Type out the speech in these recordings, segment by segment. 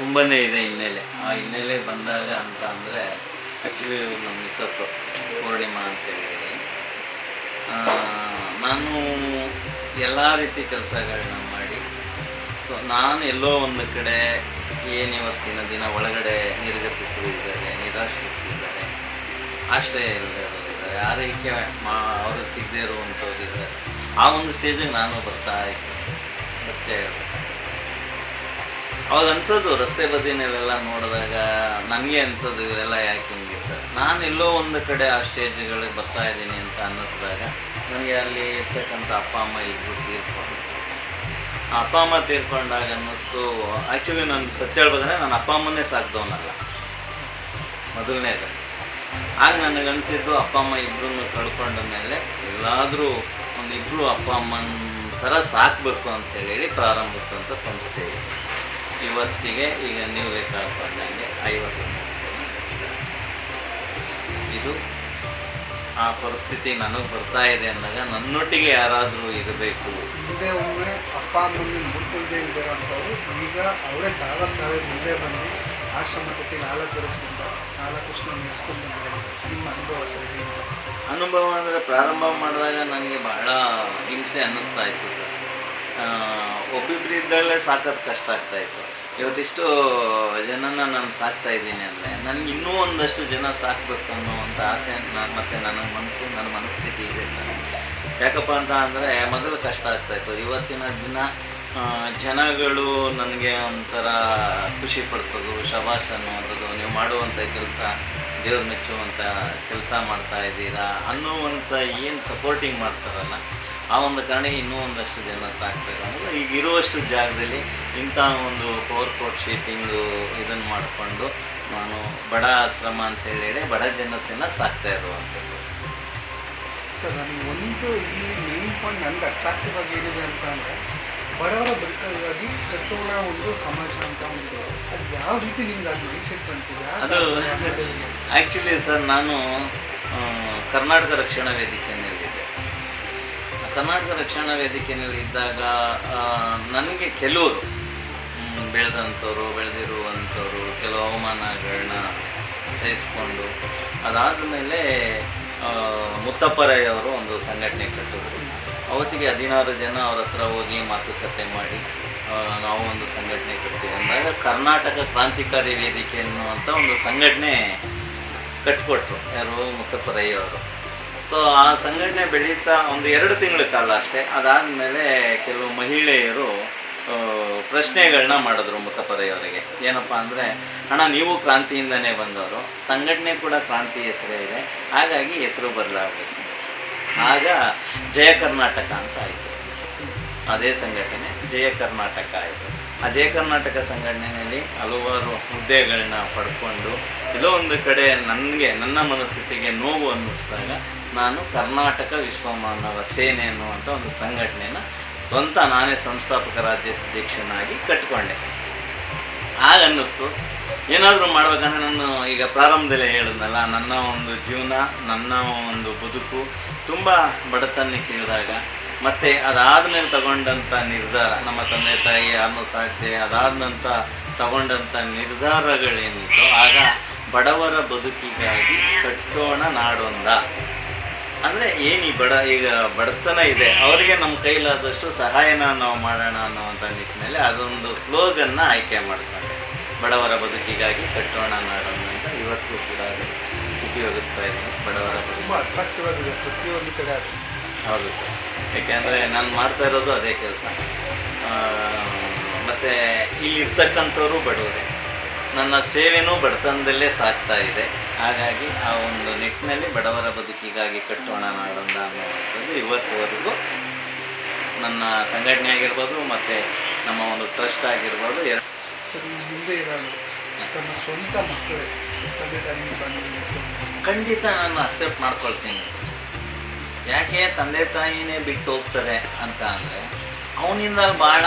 ತುಂಬಾ ಇದೆ ಹಿನ್ನೆಲೆ. ಆ ಹಿನ್ನೆಲೆ ಬಂದಾಗ ಅಂತ ಅಂದರೆ ಆ್ಯಕ್ಚುಲಿ ನಮ್ಮ ಮಿಸ್ಸಸ್ಸು, ಪೂರ್ಣಿಮಾ ಅಂತೇಳಿ ನಾನು ಎಲ್ಲ ರೀತಿ ಕೆಲಸಗಳನ್ನ ಮಾಡಿ, ಸೊ ನಾನು ಎಲ್ಲೋ ಒಂದು ಕಡೆ ಏನು ಇವತ್ತಿನ ದಿನ ಒಳಗಡೆ ನಿರ್ಗತಿಕರು ಇದ್ದಾರೆ ನಿರಾಶ್ರಿತರಿದ್ದಾರೆ ಆಶ್ರಯ ಇಲ್ಲದವರು ಇದ್ದಾರೆ ಆರೈಕೆ ಮಾ, ಅವರು ಸಿಗದೇ ಇರುವಂಥವ್ರು ಇದ್ದಾರೆ ಆ ಒಂದು ಸ್ಟೇಜಿಗೆ ನಾನು ಬರ್ತಾ ಇದ್ದೆ ಸತ್ಯ ಹೇಳ್ಬೇಕು. ಅವಾಗ ಅನ್ಸೋದು, ರಸ್ತೆ ಬದಿನಲ್ಲೆಲ್ಲ ನೋಡಿದಾಗ ನನಗೆ ಅನ್ಸೋದು ಇವರೆಲ್ಲ ಯಾಕೆ ಹಿಂಗಿರ್ತಾರೆ. ನಾನು ಎಲ್ಲೋ ಒಂದು ಕಡೆ ಆ ಸ್ಟೇಜ್ಗಳಿಗೆ ಬರ್ತಾ ಇದ್ದೀನಿ ಅಂತ ಅನ್ನಿಸಿದಾಗ ನನಗೆ ಅಲ್ಲಿ ಇರ್ತಕ್ಕಂಥ ಅಪ್ಪ, ಅಮ್ಮ ಇಬ್ಬರು ತೀರ್ಕೊಂಡು ಆ ಅಪ್ಪ, ಅಮ್ಮ ತೀರ್ಕೊಂಡಾಗ ಅನ್ನಿಸ್ತು ಆ್ಯಕ್ಚುಲಿ ನಾನು ಸತ್ಯ ಹೇಳ್ಬೇಕಂದ್ರೆ ನನ್ನ ಅಪ್ಪ ಅಮ್ಮನೇ ಸಾಕ್ದವನಲ್ಲ. ಮೊದಲನೇದು. ಆಗ ನನಗನ್ಸಿದ್ದು ಅಪ್ಪ, ಅಮ್ಮ ಇಬ್ಬರನ್ನು ಕಳ್ಕೊಂಡ ಮೇಲೆ ಎಲ್ಲಾದರೂ ಒಂದಿಬ್ಬರು ಅಪ್ಪ, ಅಮ್ಮನ ಥರ ಸಾಕಬೇಕು ಅಂತ ಹೇಳಿ ಪ್ರಾರಂಭಿಸಿದಂಥ ಸಂಸ್ಥೆ ಇದು. ಇವತ್ತಿಗೆ ಈಗ ನೀವು ಬೇಕಾಕೊಂಡಂಗೆ ಐವತ್ತು ಇದು ಆ ಪರಿಸ್ಥಿತಿ ನನಗೆ ಬರ್ತಾ ಇದೆ ಅಂದಾಗ ನನ್ನೊಟ್ಟಿಗೆ ಯಾರಾದರೂ ಇರಬೇಕು. ಮುಂದೆ ಒಮ್ಮೆ ಅಪ್ಪ ಅಮ್ಮನ ಮುಂದೆ ಇರೋಂಥವ್ರು ಈಗ ಅವರೇ ತಾವ ತಾವೇ ಮುಂದೆ ಬಂದು ಆಶ್ರಮ ಕಟ್ಟಿ ನಾಲ್ಕು ವರ್ಷದಿಂದ ನಾಲ್ಕು ವರ್ಷ ನೆನೆಸ್ಕೊಂಡು ನಿಮ್ಮ ಅನುಭವ ಸರ್? ಅನುಭವ ಅಂದರೆ ಪ್ರಾರಂಭ ಮಾಡಿದಾಗ ನನಗೆ ಬಹಳ ಹಿಂಸೆ ಅನ್ನಿಸ್ತಾ ಇತ್ತು ಸರ್. ಒಬ್ಬಿಬ್ಬರಿದ್ದಲ್ಲೇ ಸಾಕೋದು ಕಷ್ಟ ಆಗ್ತಾ ಇತ್ತು. ಇವತ್ತಿಷ್ಟು ಜನನ ನಾನು ಸಾಕ್ತಾ ಇದ್ದೀನಿ ಅಂದರೆ ನನಗೆ ಇನ್ನೂ ಒಂದಷ್ಟು ಜನ ಸಾಕಬೇಕು ಅನ್ನೋವಂಥ ಆಸೆ ನಾನು ಮತ್ತು ನನ್ನ ಮನಸ್ಸು, ನನ್ನ ಮನಸ್ಥಿತಿ ಇದೆ ಸರ್. ಯಾಕಪ್ಪ ಅಂತ ಅಂದರೆ ಮೊದಲು ಕಷ್ಟ ಆಗ್ತಾ ಇತ್ತು. ಇವತ್ತಿನ ದಿನ ಜನಗಳು ನನಗೆ ಒಂಥರ ಖುಷಿ ಪಡಿಸೋದು ಶಬಾಷ್ ಅನ್ನುವಂಥದ್ದು, ನೀವು ಮಾಡುವಂಥ ಕೆಲಸ, ದೇವ್ರು ಮೆಚ್ಚುವಂಥ ಕೆಲಸ ಮಾಡ್ತಾ ಇದ್ದೀರಾ ಅನ್ನುವಂಥ ಏನು ಸಪೋರ್ಟಿಂಗ್ ಮಾಡ್ತಾರಲ್ಲ ಆ ಒಂದು ಕಾರಣ ಇನ್ನೂ ಒಂದಷ್ಟು ಜನ ಸಾಕ್ಬೇಕು ಅಂದರೆ ಈಗ ಇರುವಷ್ಟು ಜಾಗದಲ್ಲಿ ಇಂಥ ಒಂದು ಪವರ್ ಕೋಟ್ ಶೀಟಿಂಗು ಇದನ್ನು ಮಾಡಿಕೊಂಡು ನಾನು ಬಡ ಆಶ್ರಮ ಅಂತ ಹೇಳಿ ಬಡ ಜನತೆಯನ್ನು ಸಾಕ್ತಾ ಇರುವಂಥದ್ದು. ಸರ್ ನನಗೆ ಒಂದು ಇಲ್ಲಿ ಮೇನ್ ಪಾಯಿಂಟ್ ನನಗೆ ಅಟ್ರಾಕ್ಟಿವ್ ಆಗಿ ಏನಿದೆ ಅಂತ ಅಂದರೆ ಬಡವರ ಬದುಕಾಗಿ ಕಟ್ಟೋಣ ಒಂದು ಸಮಾಜ ಅಂತ ಒಂದು ಅದು ಯಾವ ರೀತಿ ನಿಮ್ಗೆ ಅದು ಮೈಂಡ್ಸೆಟ್ ಬಂತಿದೆ? ಅದು ಆ್ಯಕ್ಚುಲಿ ಸರ್ ನಾನು ಕರ್ನಾಟಕ ರಕ್ಷಣಾ ವೇದಿಕೆಯಲ್ಲಿದ್ದೆ ಕರ್ನಾಟಕ ರಕ್ಷಣಾ ವೇದಿಕೆಯಲ್ಲಿ ಇದ್ದಾಗ ನನಗೆ ಕೆಲವರು ಬೆಳೆದಂಥವ್ರು ಬೆಳೆದಿರುವಂಥವ್ರು ಕೆಲವು ಅವಮಾನಗಳನ್ನ ಸಹಿಸ್ಕೊಂಡು, ಅದಾದ ಮೇಲೆ ಮುತ್ತಪ್ಪರಯ್ಯ ಅವರು ಒಂದು ಸಂಘಟನೆ ಕಟ್ಟಿದ್ರು. ಅವತ್ತಿಗೆ ಹದಿನಾರು ಜನ ಅವ್ರ ಹತ್ರ ಹೋಗಿ ಮಾತುಕತೆ ಮಾಡಿ ನಾವು ಒಂದು ಸಂಘಟನೆ ಕಟ್ತೀವಿ ಅಂದಾಗ ಕರ್ನಾಟಕ ಕ್ರಾಂತಿಕಾರಿ ವೇದಿಕೆ ಅನ್ನುವಂಥ ಒಂದು ಸಂಘಟನೆ ಕಟ್ಕೊಟ್ರು ಯಾರು ಮುತ್ತಪ್ಪರಯ್ಯ ಅವರು. ಸೊ ಆ ಸಂಘಟನೆ ಬೆಳೀತಾ ಒಂದು ಎರಡು ತಿಂಗಳ ಕಾಲ ಅಷ್ಟೇ. ಅದಾದಮೇಲೆ ಕೆಲವು ಮಹಿಳೆಯರು ಪ್ರಶ್ನೆಗಳನ್ನ ಮಾಡಿದ್ರು ಮುಖಪದೆಯವರಿಗೆ ಏನಪ್ಪ ಅಂದರೆ, ಅಣ್ಣ, ನೀವು ಕ್ರಾಂತಿಯಿಂದನೇ ಬಂದವರು. ಸಂಘಟನೆ ಕೂಡ ಕ್ರಾಂತಿ ಹೆಸರೇ ಇದೆ. ಹಾಗಾಗಿ ಹೆಸರು ಬದಲಾಗಬೇಕು. ಆಗ ಜಯ ಕರ್ನಾಟಕ ಅಂತ ಆಯಿತು. ಅದೇ ಸಂಘಟನೆ, ಜಯ ಕರ್ನಾಟಕ ಆಯಿತು. ಆ ಜಯ ಕರ್ನಾಟಕ ಸಂಘಟನೆಯಲ್ಲಿ ಹಲವಾರು ಹುದ್ದೆಗಳನ್ನ ಪಡ್ಕೊಂಡು, ಎಲ್ಲೋ ಒಂದು ಕಡೆ ನನಗೆ, ನನ್ನ ಮನಸ್ಥಿತಿಗೆ ನೋವು ಅನ್ನಿಸಿದಾಗ ನಾನು ಕರ್ನಾಟಕ ವಿಶ್ವಮಾನವ ಸೇನೆ ಅನ್ನುವಂಥ ಒಂದು ಸಂಘಟನೆಯನ್ನು ಸ್ವಂತ ನಾನೇ ಸಂಸ್ಥಾಪಕ ರಾಜ್ಯಾಧ್ಯಕ್ಷನಾಗಿ ಕಟ್ಕೊಂಡೆ ಆಗ ಅನ್ನಿಸ್ತು, ಏನಾದರೂ ಮಾಡ್ಬೇಕಂದ್ರೆ ನಾನು ಈಗ ಪ್ರಾರಂಭದಲ್ಲಿ ಹೇಳಿದ್ನಲ್ಲ ನನ್ನ ಒಂದು ಜೀವನ, ನನ್ನ ಒಂದು ಬದುಕು ತುಂಬ ಬಡತನಕ್ಕೆ ಇಳಿದಾಗ ಮತ್ತು ಅದಾದ್ಮೇಲೆ ತಗೊಂಡಂಥ ನಿರ್ಧಾರ, ನಮ್ಮ ತಂದೆ ತಾಯಿ ಸಾಧ್ಯ, ಅದಾದ ನಂತರ ತಗೊಂಡಂಥ ನಿರ್ಧಾರಗಳೇನಿತ್ತು, ಆಗ ಬಡವರ ಬದುಕಿಗಾಗಿ ಕಟ್ಟೋಣ ನಾಡೊಂದ. ಅಂದರೆ ಏನು ಈ ಬಡ ಈಗ ಬಡತನ ಇದೆ ಅವರಿಗೆ ನಮ್ಮ ಕೈಲಾದಷ್ಟು ಸಹಾಯನ ನಾವು ಮಾಡೋಣ ಅನ್ನೋವಂಥ ನಿಟ್ಟಿನಲ್ಲಿ ಅದೊಂದು ಸ್ಲೋಗನ್ನ ಆಯ್ಕೆ ಮಾಡ್ಕೊಂಡೆ ಬಡವರ ಬದುಕಿಗಾಗಿ ಕಟ್ಟೋಣ ನಾಡೋಣ ಅಂತ ಇವತ್ತು ಕೂಡ ಅದು ಉಪಯೋಗಿಸ್ತಾ ಇದ್ದೀನಿ ಬಡವರ ಬದುಕು. ಅಟ್ರಾಕ್ಟಿವ್ ಪ್ರತಿಯೊಂದು ಕಡೆ ಹೌದು ಸರ್. ಯಾಕೆಂದರೆ ನಾನು ಮಾಡ್ತಾ ಇರೋದು ಅದೇ ಕೆಲಸ. ಮತ್ತು ಇಲ್ಲಿರ್ತಕ್ಕಂಥವ್ರು ಬಡವರೇ. ನನ್ನ ಸೇವೆನೂ ಬಡತನದಲ್ಲೇ ಸಾಗ್ತಾ ಇದೆ. ಹಾಗಾಗಿ ಆ ಒಂದು ನಿಟ್ಟಿನಲ್ಲಿ ಬಡವರ ಬದುಕಿಗಾಗಿ ಕಟ್ಟೋಣ ನಾಡೊಂದ ಅನ್ನುವಂಥದ್ದು ಇವತ್ತುವರೆಗೂ ನನ್ನ ಸಂಘಟನೆ ಆಗಿರ್ಬೋದು ಮತ್ತು ನಮ್ಮ ಒಂದು ಟ್ರಸ್ಟ್ ಆಗಿರ್ಬೋದು ಎರಡು ಹಿಂದೆ ಇರೋದು ತಮ್ಮ ಸ್ವಂತ ಮಕ್ಕಳೇ ಖಂಡಿತ ನಾನು ಅಕ್ಸೆಪ್ಟ್ ಮಾಡ್ಕೊಳ್ತೀನಿ. ಯಾಕೆ ತಂದೆ ತಾಯಿನೇ ಬಿಟ್ಟು ಹೋಗ್ತಾರೆ ಅಂತ ಅಂದರೆ ಅವನಿಂದ ಭಾಳ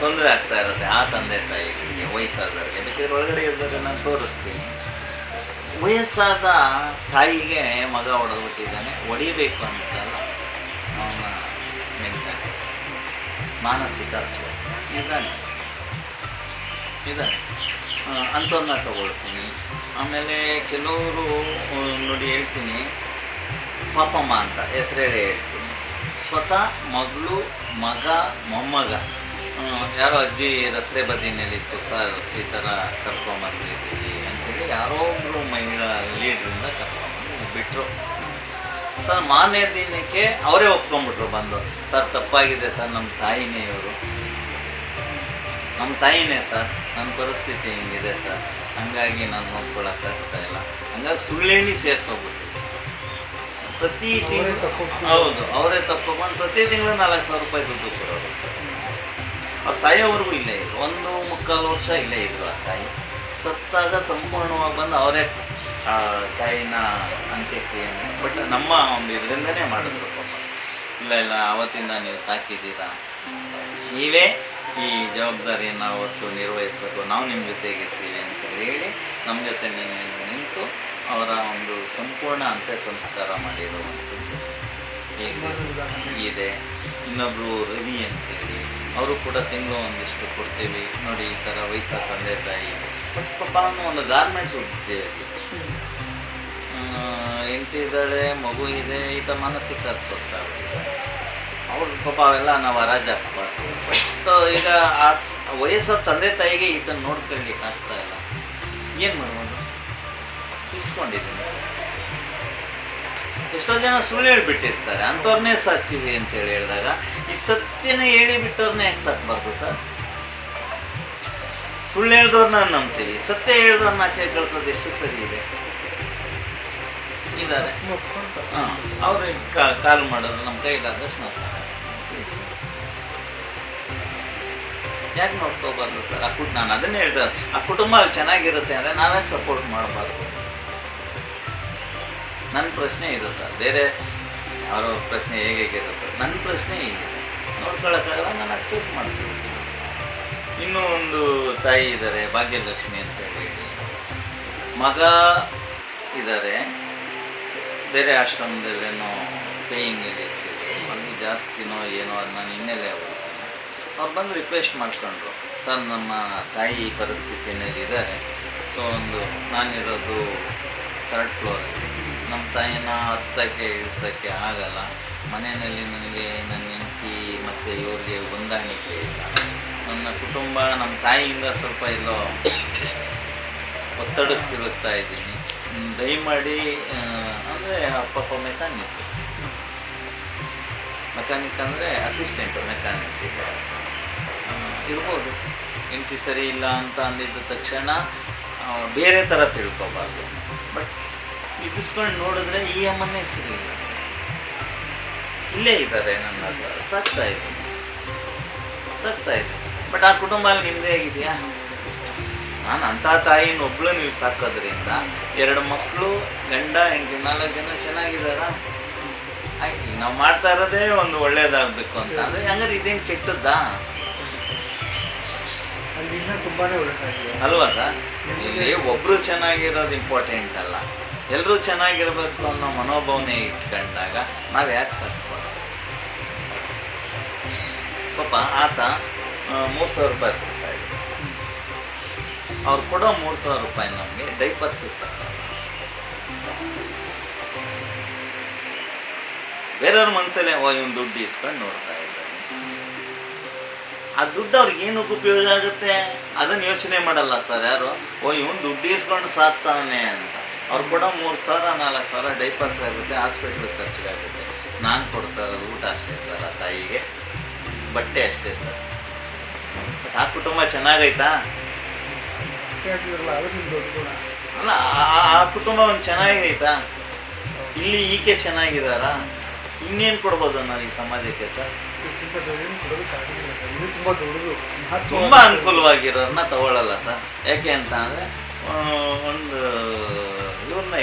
ತೊಂದರೆ ಆಗ್ತಾ ಇರುತ್ತೆ ಆ ತಂದೆ ತಾಯಿ ನಿಮಗೆ ವಯಸ್ಸಾದವ್ರಿಗೆ. ಅದಕ್ಕೆ ಒಳಗಡೆ ಇದ್ದಾಗ ನಾನು ತೋರಿಸ್ತೀನಿ. ವಯಸ್ಸಾದ ತಾಯಿಗೆ ಮಗ ಹೊಡೆದ್ಬಿಟ್ಟಿದ್ದಾನೆ ಹೊಡಿಬೇಕು ಅಂತಲ್ಲ ಅವನ ಮೆಂಟಾಲಿಟಿ. ಮಾನಸಿಕ ಅಸ್ವಸ್ಥ. ಇದ್ದಾನೆ ಇದ್ದಾನೆ ಅಂಥವ್ರನ್ನ ತಗೊಳ್ತೀನಿ. ಆಮೇಲೆ ಕೆಲವರು ನೋಡಿ ಹೇಳ್ತೀನಿ. ಪಾಪಮ್ಮ ಅಂತ ಹೆಸರೇಳಿ ಹೇಳ್ತೀನಿ. ಸ್ವತಃ ಮಗಳು, ಮಗ, ಮೊಮ್ಮಗ. ಯಾರೋ ಅಜ್ಜಿ ರಸ್ತೆ ಬದಿನಲ್ಲಿತ್ತು ಸರ್? ಈ ಥರ ಕರ್ಕೊಂಬಂದಿದ್ದೀವಿ ಅಂತೇಳಿ ಯಾರೋ ಒಬ್ಬರು ಮಹಿಳಾ ಲೀಡ್ರಿಂದ ಕರ್ಕೊಂಬಂದು ಬಿಟ್ಟರು ಸರ್ ಮಾನ್ಯ ದಿನಕ್ಕೆ ಅವರೇ ಒಪ್ಕೊಂಡ್ಬಿಟ್ರು ಬಂದು. ಸರ್ ತಪ್ಪಾಗಿದೆ ಸರ್ ನಮ್ಮ ತಾಯಿನೇ ಇವರು. ನಮ್ಮ ತಾಯಿನೇ ಸರ್ ನನ್ನ ಪರಿಸ್ಥಿತಿ ಹಿಂಗಿದೆ ಸರ್. ಹಂಗಾಗಿ ನಾನು ನೋಡ್ಕೊಳಕ್ಕಾಗ್ತಾ ಇಲ್ಲ. ಹಂಗಾಗಿ ಸುಳ್ಳೇಣಿ ಹೇಳಿ ಸೇರಿಸೋಗ್ಬಿಟ್ಟು ಪ್ರತಿ ತಿಂಗಳು. ಹೌದು ಅವರೇ ತಪ್ಪಿಕೊಂಡು ಪ್ರತಿ ತಿಂಗಳು ನಾಲ್ಕು ಸಾವಿರ ರೂಪಾಯಿ ದುಡ್ಡು ಸರ್ ಅವ್ರು ಸಾಯೋವರೆಗೂ ಇಲ್ಲೇ ಇದ್ರು ಒಂದು ಮುಕ್ಕಾಲು ವರ್ಷ ಇಲ್ಲೇ ಇದ್ರು ಆ ತಾಯಿ. ಸತ್ತಾಗ ಸಂಪೂರ್ಣವಾಗಿ ಬಂದು ಅವರೇ ಆ ತಾಯಿನ ಅಂತ್ಯಕ್ರಿಯೆ ಬಟ್ ನಮ್ಮ ಒಂದು ಇದರಿಂದನೇ ಮಾಡಿದ್ರು ಪಾಪ. ಇಲ್ಲ ಇಲ್ಲ, ಅವತ್ತಿಂದ ನೀವು ಸಾಕಿದ್ದೀರಾ? ನೀವೇ ಈ ಜವಾಬ್ದಾರಿಯನ್ನು ಅವತ್ತು ನಿರ್ವಹಿಸಬೇಕು. ನಾವು ನಿಮ್ಮ ಜೊತೆಗಿರ್ತೀವಿ ಅಂತ ಹೇಳಿ ನಮ್ಮ ಜೊತೆ ನಿಂತು ಅವರ ಒಂದು ಸಂಪೂರ್ಣ ಅಂತ್ಯ ಸಂಸ್ಕಾರ ಮಾಡಿರುವಂಥದ್ದು. ಇದೆ. ಇನ್ನೊಬ್ರು ರವಿ ಅಂತೇಳಿ, ಅವರು ಕೂಡ ತಿಂಗಳು ಒಂದಿಷ್ಟು ಕೊಡ್ತೀವಿ. ನೋಡಿ, ಈ ಥರ ವಯಸ್ಸಾದ ತಂದೆ ತಾಯಿ. ಬಟ್ ಅನ್ನೋ ಒಂದು ಗಾರ್ಮೆಂಟ್ಸ್ ಹೋಗ್ತೀವಿ ಹೆಂಡತಿ ಇದ್ದಾಳೆ, ಮಗು ಇದೆ ಈ ಮಾನಸಿಕ ಅಸ್ವಸ್ಥ ಅವ್ರ ಪಾಪ ಅವೆಲ್ಲ ನಾವು ಹರಾಜು ಹಾಕ್ಬಾರ್ದು ಬಟ್ ಈಗ ಆ ವಯಸ್ಸಾದ ತಂದೆ ತಾಯಿಗೆ ಈತನ ನೋಡ್ಕೊಳ್ಳಿಕ್ಕೆ ಆಗ್ತಾ ಇಲ್ಲ. ಏನು ಮಾಡ್ಬೋದು ಇಸ್ಕೊಂಡಿದ್ದೀನಿ. ಎಷ್ಟೋ ಜನ ಸುಳ್ಳು ಹೇಳ್ಬಿಟ್ಟಿರ್ತಾರೆ. ಅಂಥವ್ರನ್ನೇ ಸಾಕ್ತೀವಿ ಅಂತೇಳಿ ಹೇಳಿದಾಗ, ಈ ಸತ್ಯನ ಹೇಳಿ ಬಿಟ್ಟವ್ರನ್ನೇ ಯಾಕೆ ಸಾಕ್ಬಾರ್ದು ಸರ್? ಸುಳ್ಳು ಹೇಳ್ದವ್ರನ್ನ ನಂಬ್ತೀವಿ ಸತ್ಯ ಹೇಳ್ದವ್ರನ್ನ ಆಚೆ ಕಳ್ಸೋದು ಎಷ್ಟು ಸರಿ ಇದೆ? ಇದ್ದಾರೆ. ಹಾಂ ಅವ್ರಿಗೆ ಕಾಲ್ ಮಾಡೋದು ನಮ್ಮ ಕೈಲಾದಷ್ಟು ನಾವು ಸಹ. ಯಾಕೆ ನೋಡ್ಕೋಬಾರ್ದು ಸರ್? ಆ ಕುಟ್ ನಾನು ಅದನ್ನೇ ಹೇಳ್ತಾರೆ ಆ ಕುಟುಂಬ ಚೆನ್ನಾಗಿರುತ್ತೆ ಅಂದರೆ ನಾವೇ ಸಪೋರ್ಟ್ ಮಾಡಬಾರ್ದು. ನನ್ನ ಪ್ರಶ್ನೆ ಇದು ಸರ್. ಬೇರೆ ಅವರ ಪ್ರಶ್ನೆ ಹೇಗೆ ಹೇಗಿರುತ್ತೆ ನನ್ನ ಪ್ರಶ್ನೆ ಇದೆ ನೋಡ್ಕೊಳ್ಳೋಕ್ಕಾಗಲ್ಲ ನಾನು ಅಕ್ಸೆಪ್ಟ್ ಮಾಡ್ತೀನಿ. ಇನ್ನೂ ಒಂದು ತಾಯಿ ಇದ್ದಾರೆ ಭಾಗ್ಯಲಕ್ಷ್ಮಿ ಅಂತ ಹೇಳಿ. ಮಗ ಇದ್ದಾರೆ ಬೇರೆ ಆಶ್ರಮದಲ್ಲೇನೋ ಪೇಯಿಂಗ್ ಇದೆ ಅಲ್ಲಿ ಜಾಸ್ತಿನೋ ಏನೋ ಅದು ನಾನು ಹಿನ್ನೆಲೆ ಅವ್ರು ಬಂದು ರಿಕ್ವೆಸ್ಟ್ ಮಾಡ್ಕೊಂಡ್ರು. ಸರ್, ನಮ್ಮ ತಾಯಿ ಪರಿಸ್ಥಿತಿಯಲ್ಲಿ ಇದ್ದಾರೆ ಸೊ ಒಂದು ನಾನಿರೋದು ಥರ್ಡ್ ಫ್ಲೋರಲ್ಲಿ ನಮ್ಮ ತಾಯಿನ ಹತ್ತಕ್ಕೆ ಇಳಿಸೋಕ್ಕೆ ಆಗಲ್ಲ. ಮನೆಯಲ್ಲಿ ನನಗೆ ನನ್ನ ಹೆಂಡತಿ ಮತ್ತು ಇವ್ರಿಗೆ ಹೊಂದಾಣಿಕೆ ಇಲ್ಲ. ನನ್ನ ಕುಟುಂಬ ನಮ್ಮ ತಾಯಿಯಿಂದ ಸ್ವಲ್ಪ ಎಲ್ಲೋ ಒತ್ತಡಕ್ಕೆ ಸಿಗುತ್ತಾ ಇದ್ದೀನಿ. ದಯಮಾಡಿ ಅಂದರೆ ಪಾಪ ಮೆಕ್ಯಾನಿಕ್ ಮೆಕ್ಯಾನಿಕ್ ಅಂದರೆ ಅಸಿಸ್ಟೆಂಟು ಮೆಕ್ಯಾನಿಕ್ ಇರ್ಬೋದು. ಹೆಂಡತಿ ಸರಿ ಇಲ್ಲ ಅಂತ ಅಂದಿದ್ದ ತಕ್ಷಣ ಬೇರೆ ಥರ ತಿಳ್ಕೊಬಾರ್ದು. ಬಟ್ ಇಬ್ಬಿಸ್ಕೊಂಡು ನೋಡಿದ್ರೆ ಈ ಅಮ್ಮನೇ ಸರಿ ಇಲ್ಲೇ. ಇದ್ದಾರೆ ನನ್ನ ಹತ್ರ. ಸಾಕ್ತಾ ಇದೆ. ಸಾಕ್ತಾ ಇದ್ದೀನಿ ಬಟ್ ಆ ಕುಟುಂಬ ಅಲ್ಲಿ ನಿಮ್ಮದೇ ಆಗಿದೆಯಾ ನಾನು ಅಂಥ ತಾಯಿನ ಒಬ್ಳು ನೀವು ಸಾಕೋದ್ರಿಂದ ಎರಡು ಮಕ್ಕಳು ಗಂಡ ಹೆಂಡತಿ ನಾಲ್ಕು ಜನ ಚೆನ್ನಾಗಿದ್ದಾರ? ನಾವು ಮಾಡ್ತಾ ಇರೋದೇ ಒಂದು ಒಳ್ಳೇದಾಗಬೇಕು ಅಂತ. ಅಂದ್ರೆ ಹಂಗಾರೆ ಇದೇನು ಕೆಟ್ಟದ್ದಾ? ಅಲ್ವಾ ಸರ್? ಒಬ್ರು ಚೆನ್ನಾಗಿರೋದು ಇಂಪಾರ್ಟೆಂಟ್ ಅಲ್ಲ. ಎಲ್ಲರೂ ಚೆನ್ನಾಗಿರಬೇಕು ಅನ್ನೋ ಮನೋಭಾವನೆ ಇಟ್ಕೊಂಡಾಗ ನಾವು ಯಾಕೆ ಸಾಕು ಪಾಪ ಆತ ಮೂರು ಸಾವಿರ ರೂಪಾಯಿ ಕೊಡ್ತಾ ಇದ್ದ. ಅವ್ರು ಕೊಡೋ ಮೂರು ಸಾವಿರ ರೂಪಾಯಿ ನಮಗೆ ಡೈಪರ್ಸ್ ಬೇರೆಯವ್ರ ಮನಸ್ಸಲ್ಲೇ ಓ ಒಂದು ದುಡ್ಡು ಇಸ್ಕೊಂಡು ನೋಡ್ತಾ ಇದ್ದಾನೆ. ಆ ದುಡ್ಡು ಅವ್ರಿಗೆ ಏನು ಉಪಯೋಗ ಆಗುತ್ತೆ? ಅದನ್ನು ಯೋಚನೆ ಮಾಡಲ್ಲ ಸರ್ ಯಾರು? ಓ, ಇವನು ದುಡ್ಡು ಇಸ್ಕೊಂಡು ಸಾಕ್ತಾನೆ ಅಂತ. ಅವ್ರು ಕೊಡೋ ಮೂರು ಸಾವಿರ, ನಾಲ್ಕು ಸಾವಿರ ಡೈಪರ್ಸ್ ಆಗುತ್ತೆ ಹಾಸ್ಪಿಟ್ಲ್ ಖರ್ಚಿಗಾಗುತ್ತೆ ನಾನು ಕೊಡ್ತಾ ಇರೋದು ಊಟ ಅಷ್ಟೇ ಸರ್, ಆ ತಾಯಿಗೆ. ಬಟ್ಟೆ ಅಷ್ಟೇ ಸರ್. ಆ ಕುಟುಂಬ ಚೆನ್ನಾಗೈತಾ? ಅಲ್ಲ, ಆ- ಕುಟುಂಬ ಒಂದು ಚೆನ್ನಾಗೈತಾ? ಇಲ್ಲಿ ಈಕೆ ಚೆನ್ನಾಗಿದ್ದಾರಾ? ಇನ್ನೇನು ಕೊಡ್ಬೋದು ನಾನು ಈ ಸಮಾಜಕ್ಕೆ ಸರ್? ತುಂಬ ಅನುಕೂಲವಾಗಿರೋರನ್ನ ತಗೊಳ್ಳಲ್ಲ ಸರ್. ಯಾಕೆ ಅಂತ ಅಂದರೆ ಒಂದು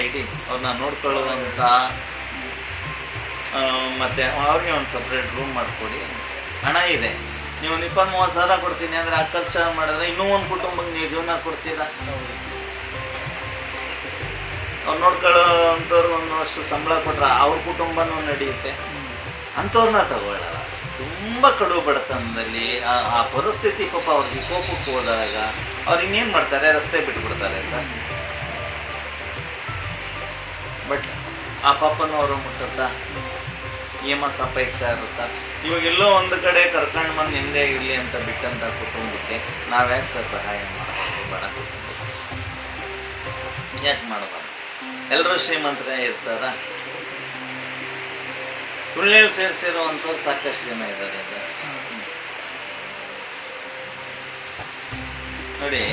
ಇಡಿ ಅವ್ರನ್ನ ನೋಡ್ಕೊಳ್ಳೋದಂತ ಮತ್ತು ಅವ್ರಿಗೆ ಒಂದು ಸಪ್ರೇಟ್ ರೂಮ್ ಮಾಡಿಕೊಡಿ. ಹಣ ಇದೆ. ನೀವು ಒಂದು ಇಪ್ಪತ್ತು ಮೂವತ್ತು ಸಾವಿರ ಕೊಡ್ತೀನಿ ಅಂದರೆ ಆ ಖರ್ಚು ಮಾಡಿದ್ರೆ ಇನ್ನೂ ಒಂದು ಕುಟುಂಬಕ್ಕೆ ನೀವು ಜೀವನ ಕೊಡ್ತೀರಾ. ಅವ್ರು ನೋಡ್ಕೊಳ್ಳೋ ಅಂಥವ್ರು ಒಂದು ವರ್ಷ ಸಂಬಳ ಕೊಟ್ರೆ ಅವ್ರ ಕುಟುಂಬನೂ ನಡೆಯುತ್ತೆ. ಅಂಥವ್ರನ್ನ ತಗೊಳ್ಳಲ್ಲ. ತುಂಬ ಕಡು ಬಡತನದಲ್ಲಿ ಆ ಪರಿಸ್ಥಿತಿ ಪಾಪ ಅವ್ರಿಗೆ ಕೋಪಕ್ಕೆ ಹೋದಾಗ ಅವ್ರು ಇನ್ನೇನು ಮಾಡ್ತಾರೆ? ರಸ್ತೆ ಬಿಟ್ಬಿಡ್ತಾರೆ ಸರ್. ಆ ಪಾಪನೂ ಅವರು ಮುಟ್ಟುತ್ತಾ ಏಮ ಸಪೈಕ್ತಾ ಇರುತ್ತಾ. ಇವಾಗ ಎಲ್ಲೋ ಒಂದು ಕಡೆ ಕರ್ಕೊಂಡು ಬಂದು ನಿಮ್ಮದೇ ಇರಲಿ ಅಂತ ಬಿಟ್ಟಂತ ಕುಟುಂಬಕ್ಕೆ ನಾವ್ಯಾಕೆ ಸರ್ ಸಹಾಯ ಮಾಡಬೇಕು? ಬಡ ಯಾಕೆ ಮಾಡಬಾರ್ದು? ಎಲ್ಲರೂ ಶ್ರೀಮಂತರೇ ಇರ್ತಾರ? ಸುಳ್ಳೇಳು ಸೇರಿಸಿರುವಂಥವ್ರು ಸಾಕಷ್ಟು ಜನ ಇದ್ದಾರೆ ಸರ್. ನೋಡಿ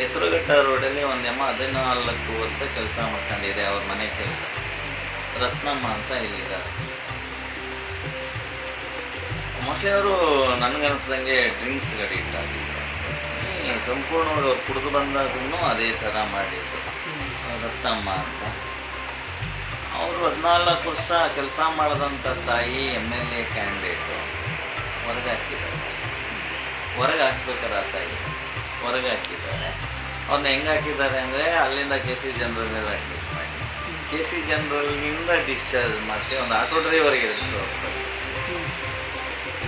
ಹೆಸರುಘಟ್ಟ ರೋಡಲ್ಲಿ ಒಂದೆಮ್ಮ ಹದಿನಾಲ್ಕು ವರ್ಷ ಕೆಲಸ ಮಾಡ್ಕೊಂಡಿದೆ ಅವ್ರ ಮನೆ ಕೆಲಸ. ರತ್ನಮ್ಮ ಅಂತ ಇಲ್ಲಿದ್ದಾರೆ. ಮೋಸ್ಟ್ಲಿ ಅವರು ನನಗನ್ಸ್ದಂಗೆ ಡ್ರಿಂಕ್ಸ್ ಸಂಪೂರ್ಣ ಸಂಪೂರ್ಣವಾಗಿ ಅವ್ರು ಕುಡಿದು ಬಂದಾಗೂ ಅದೇ ಥರ ಮಾಡಿದ್ರು. ರತ್ನಮ್ಮ ಅಂತ. ಅವರು ಹದಿನಾಲ್ಕು ವರ್ಷ ಕೆಲಸ ಮಾಡಿದಂಥ ತಾಯಿ ಎಂ ಎಲ್ ಎ ಕ್ಯಾಂಡಿಡೇಟು ಹೊರಗೆ ಹಾಕಿದ್ದಾರೆ. ಹೊರಗೆ ಹಾಕ್ಬೇಕಾರೆ ಆ ತಾಯಿ ಹೊರಗೆ ಹಾಕಿದ್ದಾರೆ. ಅವ್ರನ್ನ ಹೆಂಗೆ ಹಾಕಿದ್ದಾರೆ ಅಂದರೆ ಅಲ್ಲಿಂದ K C general admit K C ಜನರಲ್ನಿಂದ discharge ಮಾಡಿಸಿ ಒಂದು ಆಟೋ ಡ್ರೈವರ್ಗೆ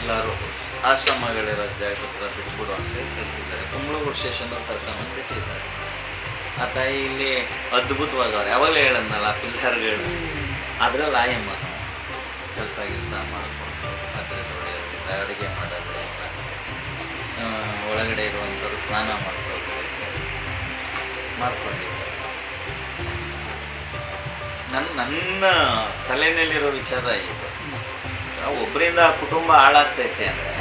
ಎಲ್ಲರೂ ಆಶ್ರಮಗಳಿರೋ ಜಾಗ ಹತ್ರ ಬಿಟ್ಬಿಡು ಅಂತ ಕಳಿಸಿದ್ದಾರೆ ಕುಂಬಳೂರು ಸ್ಟೇಷನ್ ತರ್ಕೊಂಡು ಬಿಟ್ಟಿದ್ದಾರೆ. ಆ ತಾಯಿ ಇಲ್ಲಿ ಅದ್ಭುತವಾಗವ್ರೆ ಯಾವಾಗಲೇ ಹೇಳದ್ನಲ್ಲ, ಪಿಲ್ಲರ್ಗಳು. ಅದ್ರಲ್ಲಿ ಆಯಮ್ಮ ಕೆಲಸ ಕೆಲಸ ಮಾಡಿಕೊಂಡು ಅಡುಗೆ ಮಾಡೋದು ಒಳಗಡೆ ಇರುವಂಥವ್ರು ಸ್ನಾನ ಮಾಡಿಸೋದು. ಮಾಡ್ಕೊಂಡಿದ್ದಾರೆ ನನ್ನ ನನ್ನ ತಲೆಯಲ್ಲಿರೋ ವಿಚಾರ ಇದು. ಒಬ್ಬರಿಂದ ಕುಟುಂಬ ಹಾಳಾಗ್ತೈತೆ ಅಂದರೆ,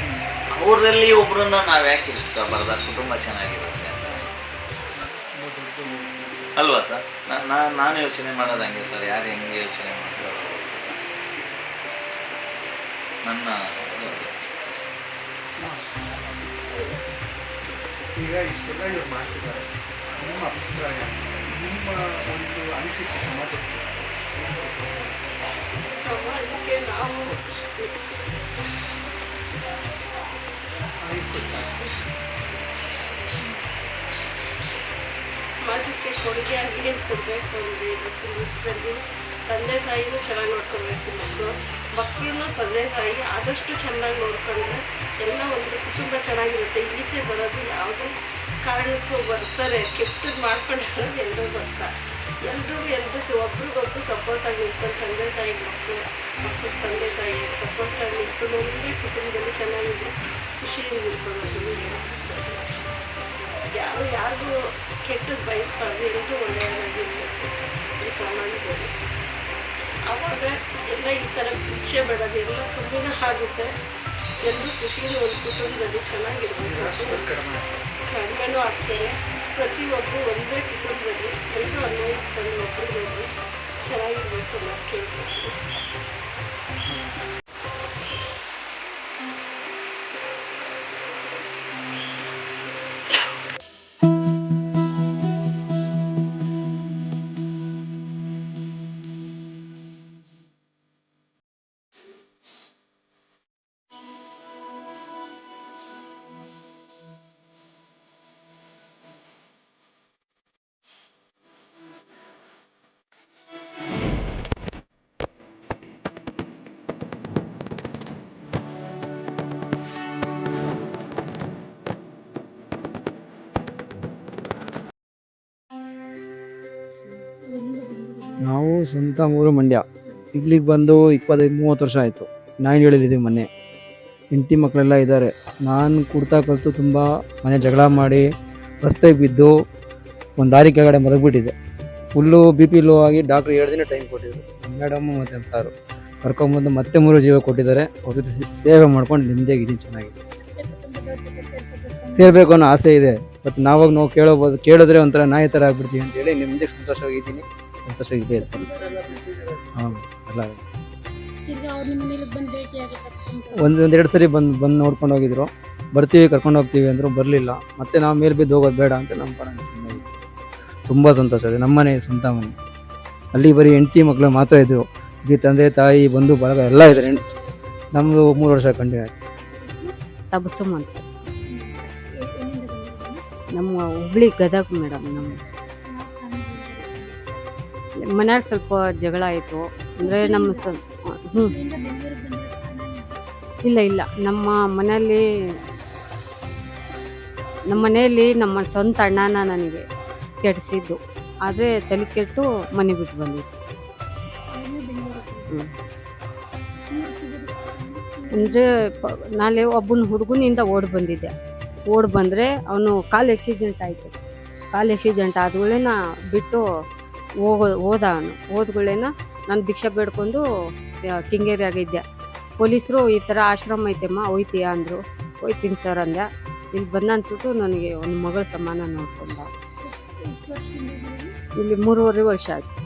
ಅವರಲ್ಲಿ ಒಬ್ಬರನ್ನ ನಾವು ಯಾಕೆ ಇರಿಸ್ಕೋಬಾರ್ದು? ಕುಟುಂಬ ಚೆನ್ನಾಗಿರುತ್ತೆ ಅಂತ. ಅಲ್ವಾ ಸರ್? ನಾನು ನಾನು ಯೋಚನೆ ಮಾಡೋದು ಹಂಗೆ ಸರ್. ಯಾರು ಹೆಂಗೆ ಯೋಚನೆ ಮಾಡ್ತಾರೆ. ನನ್ನ. ಈಗ ಇಷ್ಟೆಲ್ಲ ಇವ್ರು ಮಾಡ್ತಿದ್ದಾರೆ. ನಿಮ್ಮ ಅಭಿಪ್ರಾಯ, ನಿಮ್ಮ ಒಂದು ಅನಿಸಿಕೆ ಸಮಾಜಕ್ಕೆ ಸಮಾಜಕ್ಕೆ ನಾವು. ಸಮಾಜಕ್ಕೆ ಕೊಡುಗೆ ಏನು ಕೊಡಬೇಕು ಅಂದರೆ ಇವತ್ತಿನ ದಿವಸದಲ್ಲಿ ತಂದೆ ತಾಯಿನೂ ಚೆನ್ನಾಗಿ ನೋಡ್ಕೊಬೇಕು ಮಕ್ಕಳು ಮಕ್ಕಳನ್ನ ತಂದೆ ತಾಯಿ ಆದಷ್ಟು ಚೆನ್ನಾಗಿ ನೋಡ್ಕೊಂಡ್ರೆ ಎಲ್ಲ ಒಂದು ಕುಟುಂಬ ಚೆನ್ನಾಗಿರುತ್ತೆ ಈಚೆ ಬರೋದು ಯಾವುದೇ ಕಾರಣಕ್ಕೂ ಬರ್ತಾರೆ ಕೆಟ್ಟದ್ದು ಮಾಡ್ಕೊಂಡು ಎಲ್ಲರೂ ಬರ್ತಾರೆ. ಎಲ್ರಿಗೂ ಎಲ್ರಿಗೂ ಒಬ್ರಿಗೊಬ್ರು ಸಪೋರ್ಟಾಗಿ ನಿಂತ್ಕೊಂಡು ತಂದೆ ತಾಯಿ ಮಕ್ಕಳು ಮಕ್ಕಳು ತಂದೆ ತಾಯಿ ಸಪೋರ್ಟಾಗಿ ನಿಂತ್ಕೊಂಡು ಒಂದೇ ಕುಟುಂಬದಲ್ಲಿ ಚೆನ್ನಾಗಿದೆ ಖುಷಿಯಿಂದ ನಿಂತ್ಕೊಳ್ಳೋದು ಯಾರು, ಯಾರಿಗೂ ಕೆಟ್ಟದ್ದು ಬಯಸ್ಬಾರ್ದು ಎಲ್ಲರೂ ಒಳ್ಳೆಯದಾಗಿರ್ಬೇಕು. ಈ ಸಮಾಜದಲ್ಲಿ ಆವಾಗ ಎಲ್ಲ ಈ ಥರ ಭಿಕ್ಷೆ ಬೇಡದು ಎಲ್ಲ ಕಮ್ಮಿನ ಆಗುತ್ತೆ. ಎಲ್ಲರೂ ಖುಷಿಯಿಂದ ಒಂದು ಕುಟುಂಬದಲ್ಲಿ ಚೆನ್ನಾಗಿರ್ಬೇಕು. ಅಷ್ಟು ಆಗ್ತೇನೆ ಪ್ರತಿಯೊಬ್ಬರು ಒಂದೇ ಕುಟುಂಬದಲ್ಲಿ ಎಲ್ಲರೂ ಅನ್ವಯಿಸ್ಕೊಂಡು ಒಬ್ಬರಿಗೊಬ್ಬರು ಚೆನ್ನಾಗಿರ್ಬೇಕು ಅನ್ನೋದು ಕೇಳ್ಕೊಳ್ತೀನಿ ನಾವು ಸ್ವಂತ ಮೂರು ಮಂಡ್ಯ. ಇಲ್ಲಿಗೆ ಬಂದು ಇಪ್ಪತ್ತೈದು, ಮೂವತ್ತು ವರ್ಷ ಆಯಿತು. ನಾಯಿಗಳಿದ್ದೀವಿ ಮೊನ್ನೆ. ಹೆಂಡತಿ ಮಕ್ಕಳೆಲ್ಲ ಇದ್ದಾರೆ. ನಾನು ಕುಡ್ತಾ ಕಲಿತು ತುಂಬ ಮನೆ ಜಗಳ ಮಾಡಿ ರಸ್ತೆಗೆ ಬಿದ್ದು ಒಂದು ದಾರಿ ಕೆಳಗಡೆ ಮರಗಿಬಿಟ್ಟಿದೆ ಫುಲ್ಲು ಬಿ ಪಿ ಲೋ ಆಗಿ ಡಾಕ್ಟ್ರು ಎರಡು ದಿನ ಟೈಮ್ ಕೊಟ್ಟಿದ್ರು. ಮೇಡಮ್ಮು ಮತ್ತು ಸಾರು. ಕರ್ಕೊಂಬಂದು ಮತ್ತೆ ಮೂರು ಜೀವ ಕೊಟ್ಟಿದ್ದಾರೆ. ಅವ್ರ ಜೊತೆ ಸೇವೆ ಮಾಡ್ಕೊಂಡು ನೆಮ್ಮದಿಯಾಗಿದ್ದೀನಿ ಚೆನ್ನಾಗಿದೆ ಸೇರಬೇಕು ಅನ್ನೋ ಆಸೆ ಇದೆ. ಮತ್ತು ನಾವಾಗ ನಾವು ಕೇಳೋಬೋದು, ಕೇಳಿದ್ರೆ ಒಂಥರ ನಾಯಿ ಥರ ಆಗ್ಬಿಡ್ತೀವಿ ಅಂತೇಳಿ ನಿಮ್ಮದೇ ಸಂತೋಷವಾಗಿದ್ದೀನಿ. ಸಂತೋಷವಾಗಿದೆ ಇರ್ತೀನಿ ಹಾಂ ಎಲ್ಲ. ಒಂದು ಒಂದೆರಡು ಸರಿ ಬಂದು ಬಂದು ನೋಡ್ಕೊಂಡು ಹೋಗಿದ್ರು. ಬರ್ತೀವಿ ಕರ್ಕೊಂಡು ಹೋಗ್ತೀವಿ ಅಂದರು ಬರಲಿಲ್ಲ. ಮತ್ತೆ ನಾವು ಮೇಲೆ ಬಿದ್ದು ಹೋಗೋದು ಬೇಡ ಅಂತ ನಮ್ಮ ಪರ ತುಂಬ ಸಂತೋಷ ಇದೆ. ನಮ್ಮನೆ ಸ್ವಂತ ಮನೆ. ಅಲ್ಲಿ ಬರೀ ಹೆಂಡತಿ ಮಕ್ಕಳು ಮಾತ್ರ ಇದ್ದರು ಇಲ್ಲಿ ತಂದೆ ತಾಯಿ ಬಂಧು ಬಳಗ ಎಲ್ಲ ಇದ್ದಾರೆ ನಮ್ಮದು ಮೂರು ವರ್ಷ ಕಂಟಿನ್ಯೂ ಆಯ್ತು. ತಬಸಮ್ ಅಂತ ನಮ್ಮ ಹುಬ್ಳಿ ಗದಗ ಮೇಡಮ್ ನಮ್ಮ ಮನ್ಯಾಗ ಸ್ವಲ್ಪ ಜಗಳ ಆಯಿತು. ಅಂದರೆ ನಮ್ಮ ಸ ಹ್ಞೂ ಇಲ್ಲ ಇಲ್ಲ. ನಮ್ಮ ಮನೆಯಲ್ಲಿ ನಮ್ಮ ಮನೆಯಲ್ಲಿ ನಮ್ಮ ಸ್ವಂತ ಅಣ್ಣನ ನನಗೆ ಕೆಡಿಸಿದ್ದು. ಆದರೆ ತಲೆ ಕೆಟ್ಟು ಮನೆ ಬಿಟ್ಟು ಹ್ಮ್. ಅಂದರೆ ನಾಳೆ ಒಬ್ಬನ ಹುಡುಗನಿಂದ ಓಡಿ ಬಂದಿದ್ದೆ. ಓಡಿ ಬಂದರೆ ಅವನು ಕಾಲು ಆಕ್ಸಿಡೆಂಟ್ ಆಯಿತು. ಕಾಲು ಆಕ್ಸಿಡೆಂಟ್ ಆದಗಳೇನ ಬಿಟ್ಟು ಹೋಗೋ ಹೋದ ಅವನು. ನಾನು ಭಿಕ್ಷೆ ಬೇಡ್ಕೊಂಡು ಕಿಂಗೇರಿಯಾಗಿದ್ದೆ ಪೊಲೀಸರು ಈ ಥರ ಆಶ್ರಮ ಐತೆಮ್ಮ, ಹೋಯ್ತೀಯಾ ಅಂದರು. ಹೋಯ್ತೀನಿ ಸರ್ ಅಂದೆ. ಇಲ್ಲಿ ಬಂದ ಅನ್ಸ್ಬಿಟ್ಟು ನನಗೆ ಒಂದು ಮಗಳ ಸಮಾನ ನೋಡ್ಕೊಂಡ. ಇಲ್ಲಿ ಮೂರುವರೆ ವರ್ಷ ಆಯ್ತು.